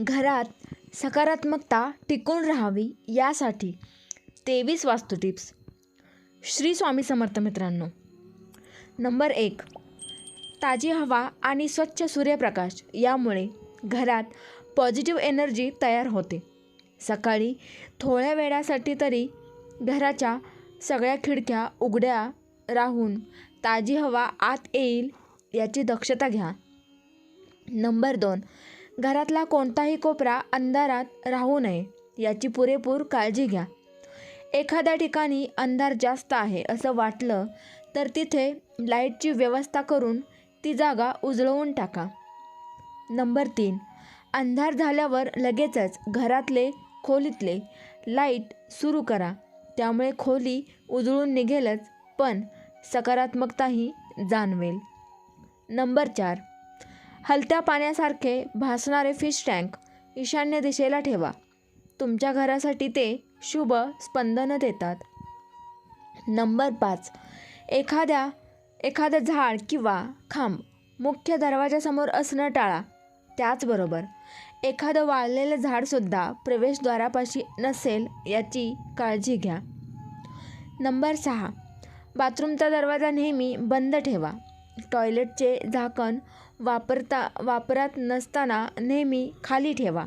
घरात सकारात्मकता टिकून राहावी यासाठी तेवीस वास्तू टिप्स. श्री स्वामी समर्थ मित्रांनो नंबर एक ताजी हवा आणि स्वच्छ सूर्यप्रकाश यामुळे घरात पॉझिटिव्ह एनर्जी तयार होते. सकाळी थोड्या वेळासाठी तरी घराच्या सगळ्या खिडक्या उघड्या राहून ताजी हवा आत येईल याची दक्षता घ्या. नंबर दोन घरातला कोणताही कोपरा अंधारात राहू नये याची पुरेपूर काळजी घ्या. एखाद्या ठिकाणी अंधार जास्त आहे असं वाटलं तर तिथे लाईटची व्यवस्था करून ती जागा उजळवून टाका. नंबर तीन अंधार झाल्यावर लगेचच घरातले खोलीतले लाइट सुरू करा. त्यामुळे खोली उजळून निघेलच पण सकारात्मकताही जाणवेल. नंबर चार हलत्या पाण्यासारखे भासणारे फिश टँक ईशान्य दिशेला ठेवा. तुमच्या घरासाठी ते शुभ स्पंदनं देतात. नंबर पाच. एखाद्या एखादं झाड किंवा खांब मुख्य दरवाजासमोर असणं टाळा. त्याचबरोबर एखादं वाळलेलं झाडसुद्धा प्रवेशद्वारापाशी नसेल याची काळजी घ्या. नंबर सहा. बाथरूमचा दरवाजा नेहमी बंद ठेवा. टॉयलेटचे झाकण वापरता वापरात नसताना नेहमी खाली ठेवा.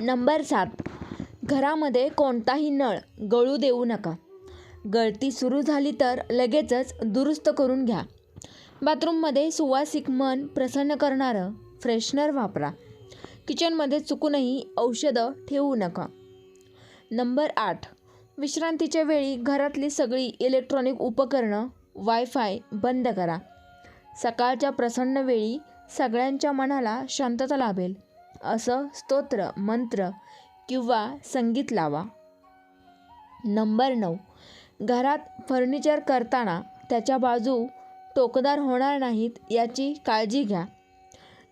नंबर सात. घरामध्ये कोणताही नळ गळू देऊ नका. गळती सुरू झाली तर लगेचच दुरुस्त करून घ्या. बाथरूममध्ये सुवासिक मन प्रसन्न करणारं फ्रेशनर वापरा. किचनमध्ये चुकूनही औषधं ठेवू नका. नंबर आठ. विश्रांतीच्या वेळी घरातली सगळी इलेक्ट्रॉनिक उपकरणं वायफाय बंद करा. सकाळच्या प्रसन्न वेळी सगळ्यांच्या मनाला शांतता लाभेल. असं स्तोत्र मंत्र किंवा संगीत लावा. नंबर नऊ. घरात फर्निचर करताना त्याच्या बाजू टोकदार होणार नाहीत याची काळजी घ्या.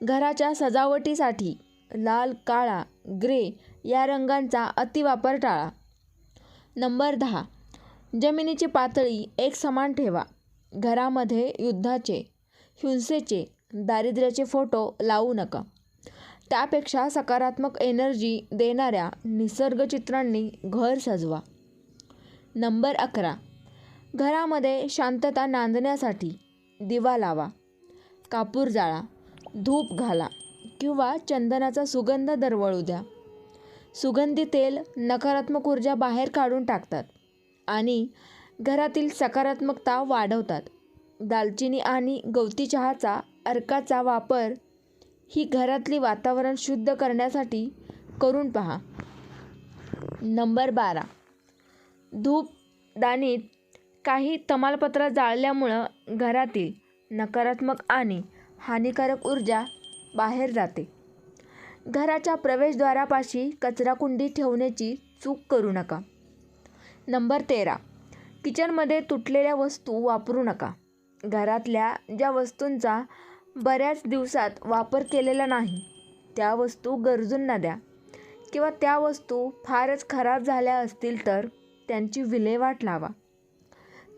घराच्या सजावटीसाठी लाल काळा ग्रे या रंगांचा अतिवापर टाळा. नंबर दहा. जमिनीची पातळी एक समान ठेवा. घरामध्ये युद्धाचे हिंसेचे दारिद्र्याचे फोटो लावू नका. त्यापेक्षा सकारात्मक एनर्जी देणाऱ्या निसर्गचित्रांनी घर सजवा. नंबर अकरा. घरामध्ये शांतता नांदण्यासाठी दिवा लावा. कापूर जाळा धूप घाला किंवा चंदनाचा सुगंध दरवळू द्या. सुगंधी तेल नकारात्मक ऊर्जा बाहेर काढून टाकतात आणि घरातील सकारात्मकता वाढवतात. दालचिनी आणि गवती चहाचा अर्काचा वापर ही घरातली वातावरण शुद्ध करण्यासाठी करून पहा. नंबर बारा. धूपदानीत काही तमालपत्र जाळल्यामुळं घरातील नकारात्मक आणि हानिकारक ऊर्जा बाहेर जाते. घराच्या प्रवेशद्वारापाशी कचराकुंडी ठेवण्याची चूक करू नका. नंबर तेरा. किचनमध्ये तुटलेल्या वस्तू वापरू नका. घरातल्या ज्या वस्तूंचा बऱ्याच दिवसात वापर केलेला नाही त्या वस्तू गरजूंना द्या. किंवा त्या वस्तू फारच खराब झाल्या असतील तर त्यांची विल्हेवाट लावा.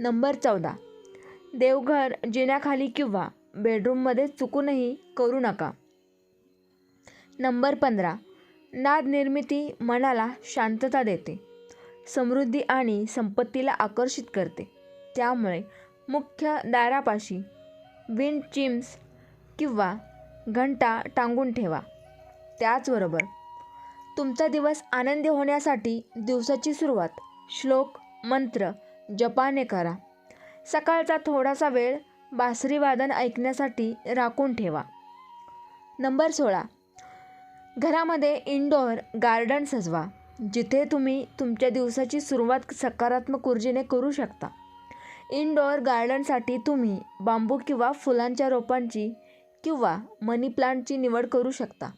नंबर चौदा. देवघर जिन्याखाली किंवा बेडरूममध्ये चुकूनही करू नका. नंबर पंधरा. नाद निर्मिती मनाला शांतता देते. समृद्धी आणि संपत्तीला आकर्षित करते. त्यामुळे मुख्य दारापाशी विंड चिम्स किंवा घंटा टांगून ठेवा. त्याचबरोबर तुमचा दिवस आनंदी होण्यासाठी दिवसाची सुरुवात श्लोक मंत्र जपाने करा. सकाळचा थोडासा वेळ बासरी वादन ऐकण्यासाठी राखून ठेवा. नंबर सोळा. घरामध्ये इनडोअर गार्डन सजवा जिथे तुम्ही तुमच्या दिवसाची सुरुवात सकारात्मक ऊर्जेने करू शकता. इनडोअर गार्डनसाठी तुम्ही बांबू किंवा फुलांच्या रोपांची किंवा मनी प्लांटची निवड करू शकता.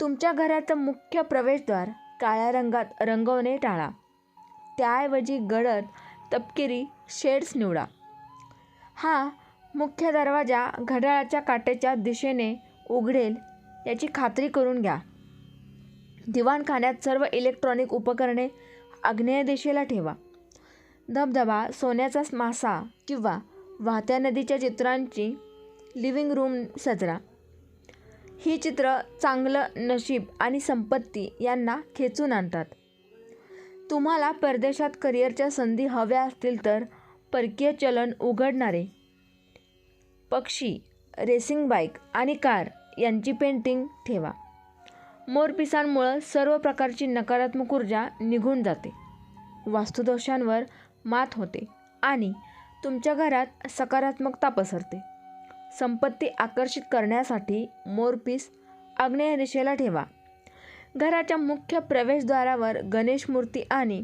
तुमच्या घराचं मुख्य प्रवेशद्वार काळ्या रंगात रंगवणे टाळा. त्याऐवजी गडद तपकिरी शेड्स निवडा. हा मुख्य दरवाजा घड्याळाच्या काट्याच्या दिशेने उघडेल याची खात्री करून घ्या. दिवाणखान्यात सर्व इलेक्ट्रॉनिक उपकरणे आग्नेय दिशेला ठेवा. धबधबा सोन्याचा मासा किंवा वाहत्या नदीच्या चित्रांची लिव्हिंग रूम सजरा. ही चित्र चांगलं नशीब आणि संपत्ती यांना खेचून आणतात. तुम्हाला परदेशात करिअरच्या संधी हव्या असतील तर परकीय चलन उघडणारे पक्षी रेसिंग बाईक आणि कार यांची पेंटिंग ठेवा. मोरपिसांमुळं सर्व प्रकारची नकारात्मक ऊर्जा निघून जाते. वास्तुदोषांवर मात होते आणि तुमच्या घरात सकारात्मकता पसरते. संपत्ती आकर्षित करण्यासाठी मोरपीस आग्नेय दिशेला ठेवा. घराच्या मुख्य प्रवेशद्वारावर गणेश मूर्ती आणि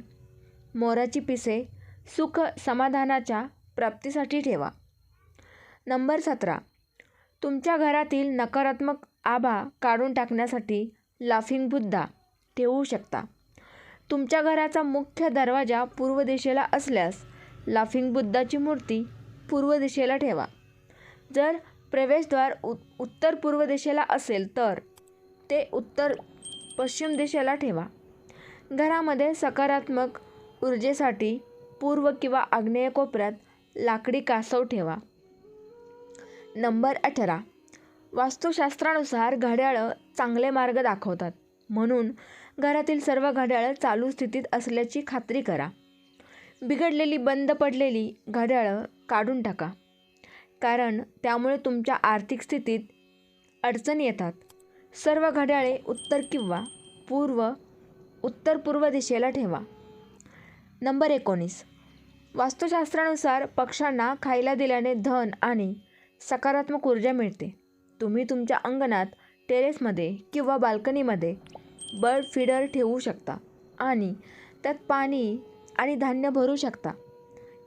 मोराची पिसे सुख समाधानाच्या प्राप्तीसाठी ठेवा. नंबर सतरा. तुमच्या घरातील नकारात्मक आभा काढून टाकण्यासाठी लाफिंग बुद्धा ठेवू शकता. तुमच्या घराचा मुख्य दरवाजा पूर्व दिशेला असल्यास लाफिंग बुद्धाची मूर्ती पूर्व दिशेला ठेवा. जर प्रवेशद्वार उ उत्तर पूर्व दिशेला असेल तर ते उत्तर पश्चिम दिशेला ठेवा. घरामध्ये सकारात्मक ऊर्जेसाठी पूर्व किंवा आग्नेय कोपऱ्यात लाकडी कासव ठेवा. नंबर अठरा. वास्तुशास्त्रानुसार घड्याळं चांगले मार्ग दाखवतात. म्हणून घरातील सर्व घड्याळं चालू स्थितीत असल्याची खात्री करा. बिघडलेली बंद पडलेली घड्याळं काढून टाका. कारण त्यामुळे तुमच्या आर्थिक स्थितीत अडचणी येतात. सर्व घड्याळे उत्तर किंवा पूर्व उत्तर पूर्व दिशेला ठेवा. नंबर एकोणीस. वास्तुशास्त्रानुसार पक्ष्यांना खायला दिल्याने धन आणि सकारात्मक ऊर्जा मिळते. तुम्ही तुमच्या अंगणात टेरेसमध्ये किंवा बाल्कनीमध्ये बर्ड फीडर ठेवू शकता आणि त्यात पाणी आणि धान्य भरू शकता.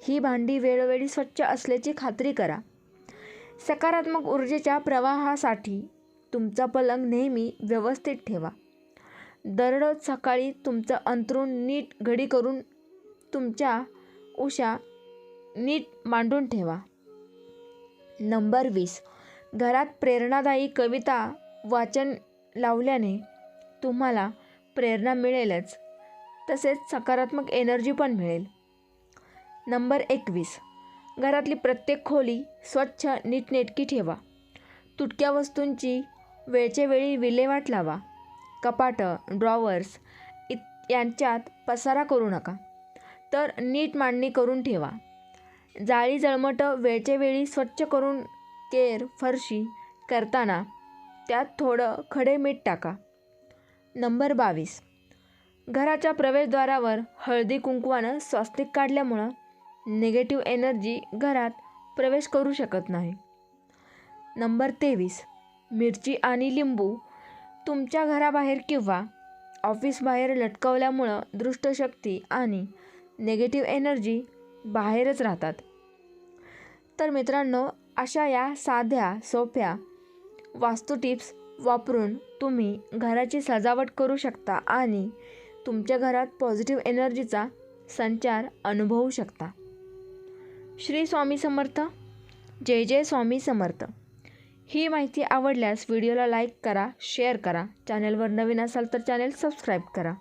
ही भांडी वेळोवेळी स्वच्छ असल्याची खात्री करा. सकारात्मक ऊर्जेच्या प्रवाहासाठी तुमचा पलंग नेहमी व्यवस्थित ठेवा. दररोज सकाळी तुमचं अंथरूण नीट घडी करून तुमच्या उशा नीट मांडून ठेवा. नंबर वीस. घरात प्रेरणादायी कविता वाचन लावल्याने तुम्हाला प्रेरणा मिळेलच. तसेच सकारात्मक एनर्जी पण मिळेल. नंबर एकवीस. घरातली प्रत्येक खोली स्वच्छ नीटनेटकी ठेवा. तुटक्या वस्तूंची वेळच्या वेळी विल्हेवाट लावा. कपाटं ड्रॉवर्स इत यांच्यात पसारा करू नका. तर नीट मांडणी करून ठेवा. जाळी जळमटं वेळच्या वेळी स्वच्छ करून केर फरशी करताना त्यात थोडं खडे मीठ टाका. नंबर बावीस. घराच्या प्रवेशद्वारावर हळदी कुंकवानं स्वास्तिक काढल्यामुळं निगेटिव्ह एनर्जी घरात प्रवेश करू शकत नाही. नंबर तेवीस. मिरची आणि लिंबू तुमच्या घराबाहेर किंवा ऑफिसबाहेर लटकवल्यामुळं दृष्टशक्ती आणि निगेटिव्ह एनर्जी बाहेरच राहतात. तर मित्रांनो अशा या साध्या सोप्या वास्तू टिप्स वापरून तुम्ही घराची सजावट करू शकता आणि तुमच्या घरात पॉझिटिव्ह एनर्जीचा संचार अनुभवू शकता. श्री स्वामी समर्थ. जय जय स्वामी समर्थ. ही माहिती आवडल्यास व्हिडिओला लाईक करा शेअर करा. चॅनलवर नवीन असाल तर चॅनल सबस्क्राईब करा.